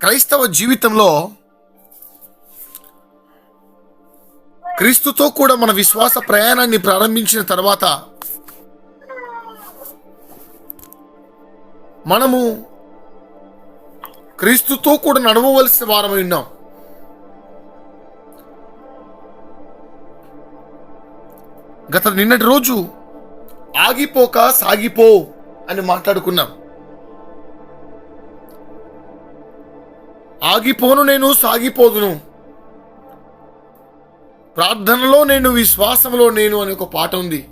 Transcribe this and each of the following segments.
క్రైస్తవ జీవితంలో క్రీస్తుతో కూడా మన విశ్వాస ప్రయాణాన్ని ప్రారంభించిన తర్వాత మనము క్రీస్తుతో కూడా నడవవలసిన వారమై ఉన్నాం. గత నిన్నటి రోజు ఆగిపోక సాగిపో అని మాట్లాడుకున్నాం. ఆగిపోను నేను సాగిపోదును. ప్రార్థనలో నేను విశ్వాసంలో నేను అని ఒక పాట ఉంది.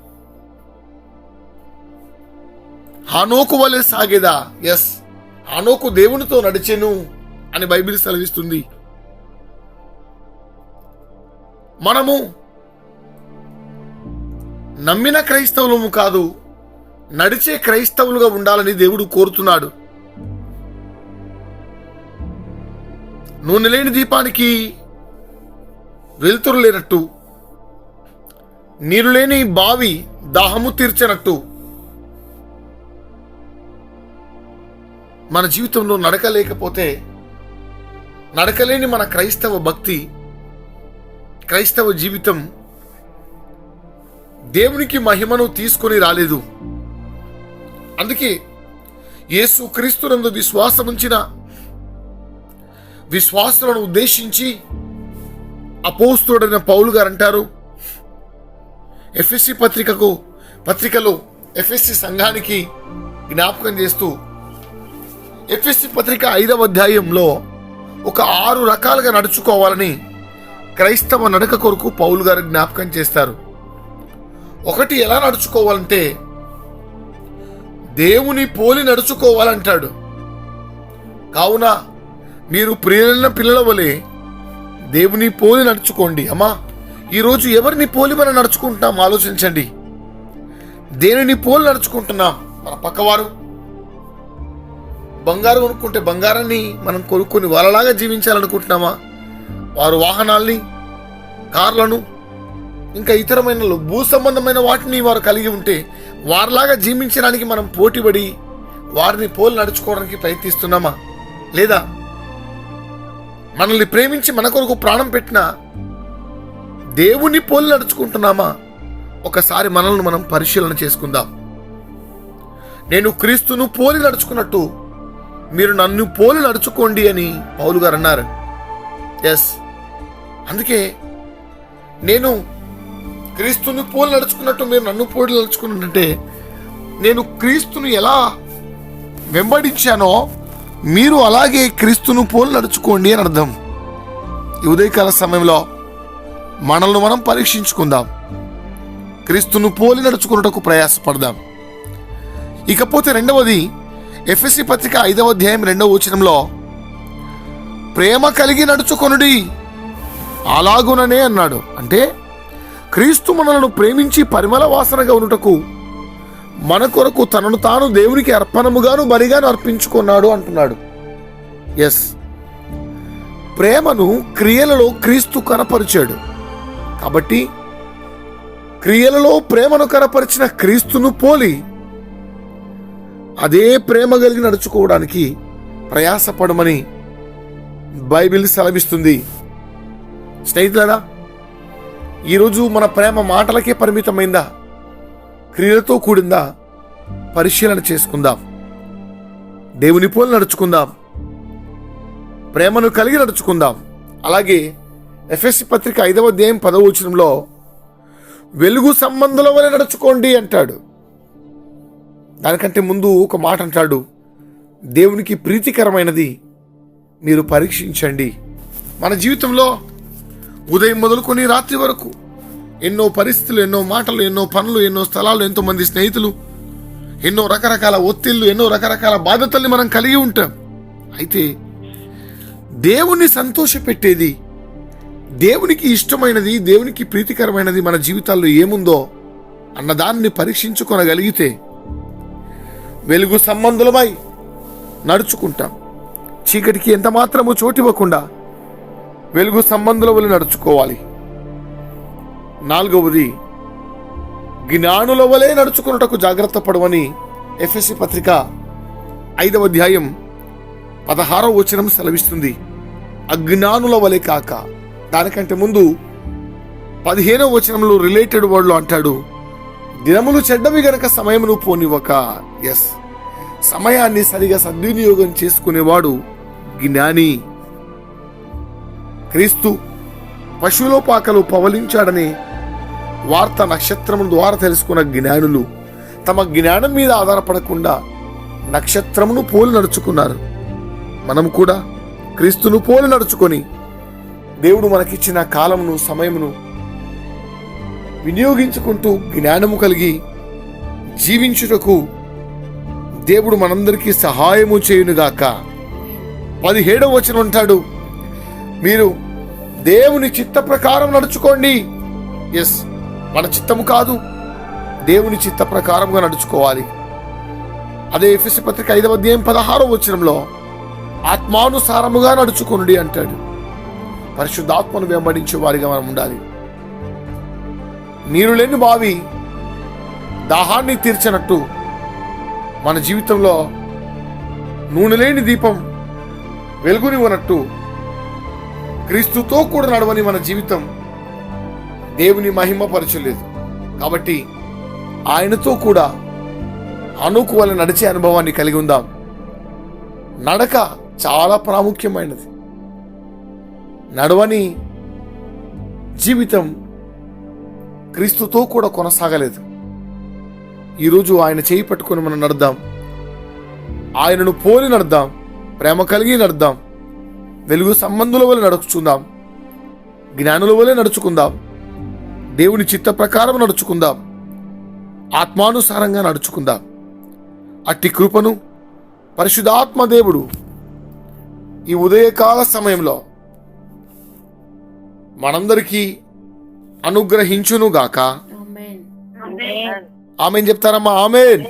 హానోకు వలె సాగేదా? ఎస్ హానోకు దేవునితో నడిచెను అని బైబిల్ సెలవిస్తుంది. మనము నమ్మిన క్రైస్తవులము కాదు నడిచే క్రైస్తవులుగా ఉండాలని దేవుడు కోరుతున్నాడు. నూనె లేని దీపానికి వెలుతురు లేనట్టు నీరు లేని బావి దాహము తీర్చినట్టు మన జీవితంలో నడకలేకపోతే నడకలేని మన క్రైస్తవ భక్తి క్రైస్తవ జీవితం దేవునికి మహిమను తీసుకొని రాలేదు. అందుకే యేసు క్రీస్తునందు విశ్వాసముంచిన విశ్వాసులను ఉద్దేశించి అపోస్తుడైన పౌలు గారు అంటారు ఎఫ్ఎస్సి పత్రికకు పత్రికలో ఎఫ్ఎస్సి సంఘానికి జ్ఞాపకం చేస్తూ ఎఫ్ఎస్సి పత్రిక ఐదవ అధ్యాయంలో ఒక ఆరు రకాలుగా నడుచుకోవాలని క్రైస్తవ నడక కొరకు పౌలు గారు జ్ఞాపకం చేస్తారు. ఒకటి ఎలా నడుచుకోవాలంటే దేవుని పోలి నడుచుకోవాలంటాడు. కావున మీరు ప్రియులైన పిల్లల వలె దేవుని పోలి నడుచుకోండి. అమ్మా ఈరోజు ఎవరిని పోలి మనం నడుచుకుంటున్నాం? ఆలోచించండి. దేనిని పోలి నడుచుకుంటున్నాం? మన పక్కవారు. బంగారం కొనుక్కుంటే బంగారాన్ని మనం కొనుక్కొని వాళ్ళలాగా జీవించాలనుకుంటున్నామా? వారు వాహనాల్ని కార్లను ఇంకా ఇతరమైన భూ సంబంధమైన వాటిని వారు కలిగి ఉంటే వారిలాగా జీవించడానికి మనం పోటీపడి వారిని పోలి నడుచుకోవడానికి ప్రయత్నిస్తున్నామా? లేదా మనల్ని ప్రేమించి మన కొరకు ప్రాణం పెట్టిన దేవుని పోలి నడుచుకుంటున్నామా? ఒకసారి మనల్ని మనం పరిశీలన చేసుకుందాం. నేను క్రీస్తును పోలి నడుచుకున్నట్టు మీరు నన్ను పోలి నడుచుకోండి అని పౌలు గారు అన్నారు. ఎస్ అందుకే నేను క్రీస్తుని పోలి నడుచుకున్నట్టు మీరు నన్ను పోలి నడుచుకున్నట్టే నేను క్రీస్తును ఎలా వెంబడించానో మీరు అలాగే క్రీస్తును పోలి నడుచుకోండి అని అర్థం. ఈ ఉదయకాల సమయంలో మనల్ని మనం పరీక్షించుకుందాం. క్రీస్తును పోలి నడుచుకున్నటకు ప్రయాసపడదాం. ఇకపోతే రెండవది ఎఫ్ఎస్సి పత్రిక ఐదవ అధ్యాయం రెండవ వచనంలో ప్రేమ కలిగి నడుచుకొనుడి అలాగుననే అన్నాడు. అంటే క్రీస్తు మనలను ప్రేమించి పరిమళ వాసనగా ఉన్నటకు మన కొరకు తనను తాను దేవునికి అర్పణముగాను బలిగాను అర్పించుకున్నాడు అంటున్నాడు. ఎస్ ప్రేమను క్రియలలో క్రీస్తు కనపరిచాడు. కాబట్టి క్రియలలో ప్రేమను కనపరిచిన క్రీస్తును పోలి అదే ప్రేమ కలిగి నడుచుకోవడానికి ప్రయాసపడమని బైబిల్ సెలవిస్తుంది. స్నేహితులరా ఈరోజు మన ప్రేమ మాటలకే పరిమితమైందా? క్రియలతో కూడిందా పరిశీలన చేసుకుందాం. దేవుని పోలు నడుచుకుందాం. ప్రేమను కలిగి నడుచుకుందాం. అలాగే ఎఫ్ఎస్సి పత్రిక ఐదవ అధ్యాయం పదవ వచనంలో వెలుగు సంబంధుల వలె నడుచుకోండి అంటాడు. దానికంటే ముందు ఒక మాట అంటాడు. దేవునికి ప్రీతికరమైనది మీరు పరీక్షించండి. మన జీవితంలో ఉదయం మొదలుకొని రాత్రి వరకు ఎన్నో పరిస్థితులు ఎన్నో మాటలు ఎన్నో పనులు ఎన్నో స్థలాలు ఎంతో మంది స్నేహితులు ఎన్నో రకరకాల ఒత్తిళ్ళు ఎన్నో రకరకాల బాధ్యతల్ని మనం కలిగి ఉంటాం. అయితే దేవుణ్ణి సంతోషపెట్టేది దేవునికి ఇష్టమైనది దేవునికి ప్రీతికరమైనది మన జీవితాల్లో ఏముందో అన్నదాన్ని పరీక్షించుకొనగలిగితే వెలుగు సంబంధులమై నడుచుకుంటాం. చీకటికి ఎంత మాత్రము చోటివ్వకుండా వెలుగు సంబంధుల వల్ల నడుచుకోవాలి. నాలుగవది జ్ఞానుల వలె నడుచుకున్నటకు జాగ్రత్త పడవని ఎఫ్ఎస్సి పత్రిక ఐదవ అధ్యాయం పదహారవ వచనం సెలవిస్తుంది. అజ్ఞానుల వలె కాక. దానికంటే ముందు పదిహేనవ వచనంలో రిలేటెడ్ వర్డ్లో అంటాడు దినములు చెడ్డవి గనక సమయమును పోనివ్వక. ఎస్ సమయాన్ని సరిగా సద్వినియోగం చేసుకునేవాడు జ్ఞాని. క్రీస్తు పశువులోపాకలు పవలించాడని వార్త నక్షత్రము ద్వారా తెలుసుకున్న జ్ఞానులు తమ జ్ఞానం మీద ఆధారపడకుండా నక్షత్రమును పోలి నడుచుకున్నారు. మనం కూడా క్రీస్తును పోలి నడుచుకొని దేవుడు మనకిచ్చిన కాలమును సమయమును వినియోగించుకుంటూ జ్ఞానము కలిగి జీవించుటకు దేవుడు మనందరికీ సహాయము చేయునుగాక. పదిహేడవ వచనం అంటాడు మీరు దేవుని చిత్త ప్రకారం నడుచుకోండి. ఎస్ మన చిత్తము కాదు. దేవుని చిత్త ప్రకారంగా నడుచుకోవాలి. అదే ఎఫ్ఎస్ పత్రిక ఐదవ అధ్యాయం పదహారో వచనంలో ఆత్మానుసారముగా నడుచుకునుడి అంటాడు. పరిశుద్ధాత్మను వెంబడించే వారిగా మనం ఉండాలి. నీరు లేని బావి దాహాన్ని తీర్చినట్టు మన జీవితంలో నూనె లేని దీపం వెలుగునివ్వనట్టు క్రీస్తుతో కూడా నడవని మన జీవితం దేవుని మహిమపరచలేదు కాబట్టి ఆయనతో కూడా అనుకువల నడిచే అనుభవాన్ని కలిగి ఉందాం. నడక చాలా ప్రాముఖ్యమైనది. నడవని జీవితం క్రీస్తుతో కూడా కొనసాగలేదు. ఈరోజు ఆయన చేయి పట్టుకొని మనం నడదాం ఆయనను పోలి నడదాం ప్రేమ కలిగి నడదాం వెలుగు సంబంధుల వల్ల నడుచుకుందాం. జ్ఞానుల వలె నడుచుకుందాం. దేవుని చిత్త ప్రకారం నడుచుకుందాం. ఆత్మానుసారంగా నడుచుకుందాం. అట్టి కృపను పరిశుద్ధాత్మ దేవుడు ఈ ఉదయకాల సమయంలో మనందరికీ అనుగ్రహించునుగాక. ఆమెన్. చెప్తారమ్మా ఆమెన్.